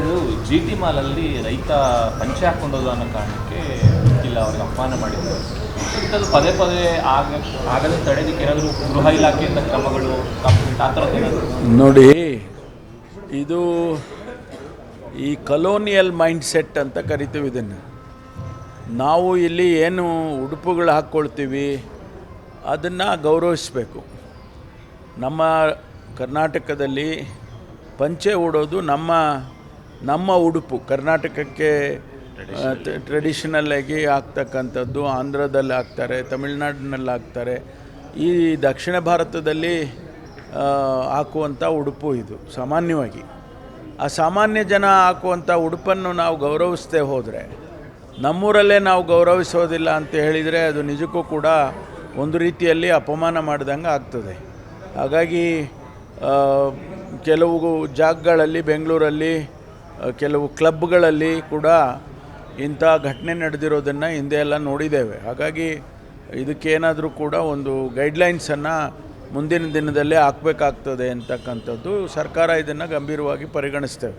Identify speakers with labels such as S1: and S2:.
S1: ಇದು G T ಮಾಲಲ್ಲಿ ರೈತ ಪಂಚೆ ಹಾಕೊಂಡೋದು ಅನ್ನೋ ಕಾರಣಕ್ಕೆ ಇಲ್ಲ ಅವ್ರಿಗೆ ಅಪಮಾನ ಮಾಡಿದ್ರು. ಇಂಥದ್ದು ಪದೇ ಪದೇ ಆಗ, ಆಗದೆ ತಡೆದಕ್ಕೆ ಏನಾದರೂ ಗೃಹ ಇಲಾಖೆಯಿಂದ ಕ್ರಮಗಳು ಕಂಪ್ಲೀಟ್
S2: ನೋಡಿ, ಇದು ಈ ಕಲೋನಿಯಲ್ ಮೈಂಡ್ ಸೆಟ್ ಅಂತ ಕರಿತೀವಿ ಇದನ್ನು. ನಾವು ಇಲ್ಲಿ ಏನು ಉಡುಪುಗಳು ಹಾಕ್ಕೊಳ್ತೀವಿ, ಅದನ್ನು ಗೌರವಿಸಬೇಕು. ನಮ್ಮ ಕರ್ನಾಟಕದಲ್ಲಿ ಪಂಚೆ ಉಡೋದು ನಮ್ಮ ನಮ್ಮ ಉಡುಪು ಕರ್ನಾಟಕಕ್ಕೆ ಟ್ರೆಡಿಷನಲ್ಲಾಗಿ ಆಗ್ತಕ್ಕಂಥದ್ದು, ಆಂಧ್ರದಲ್ಲಿ ಹಾಕ್ತಾರೆ ತಮಿಳ್ನಾಡಿನಲ್ಲಿ ಹಾಕ್ತಾರೆ ಈ ದಕ್ಷಿಣ ಭಾರತದಲ್ಲಿ ಹಾಕುವಂಥ ಉಡುಪು ಇದು, ಸಾಮಾನ್ಯವಾಗಿ. ಆ ಸಾಮಾನ್ಯ ಜನ ಹಾಕುವಂಥ ಉಡುಪನ್ನು ನಾವು ಗೌರವಿಸ್ತೇ ಹೋದರೆ, ನಮ್ಮೂರಲ್ಲೇ ನಾವು ಗೌರವಿಸೋದಿಲ್ಲ ಅಂತ ಹೇಳಿದರೆ ಅದು ನಿಜಕ್ಕೂ ಕೂಡ ಒಂದು ರೀತಿಯಲ್ಲಿ ಅಪಮಾನ ಮಾಡಿದಂಗೆ ಆಗ್ತದೆ. ಹಾಗಾಗಿ ಕೆಲವು ಜಾಗಗಳಲ್ಲಿ, ಬೆಂಗಳೂರಲ್ಲಿ ಕೆಲವು ಕ್ಲಬ್ಗಳಲ್ಲಿ ಕೂಡ ಇಂಥ ಘಟನೆ ನಡೆದಿರೋದನ್ನು ಹಿಂದೆ ಎಲ್ಲ ನೋಡಿದ್ದೇವೆ. ಹಾಗಾಗಿ ಇದಕ್ಕೇನಾದರೂ ಕೂಡ ಒಂದು ಗೈಡ್ಲೈನ್ಸನ್ನು ಮುಂದಿನ ದಿನದಲ್ಲೇ ಹಾಕಬೇಕಾಗ್ತದೆ ಅಂತಕ್ಕಂಥದ್ದು ಸರ್ಕಾರ ಇದನ್ನು ಗಂಭೀರವಾಗಿ ಪರಿಗಣಿಸ್ತೇವೆ.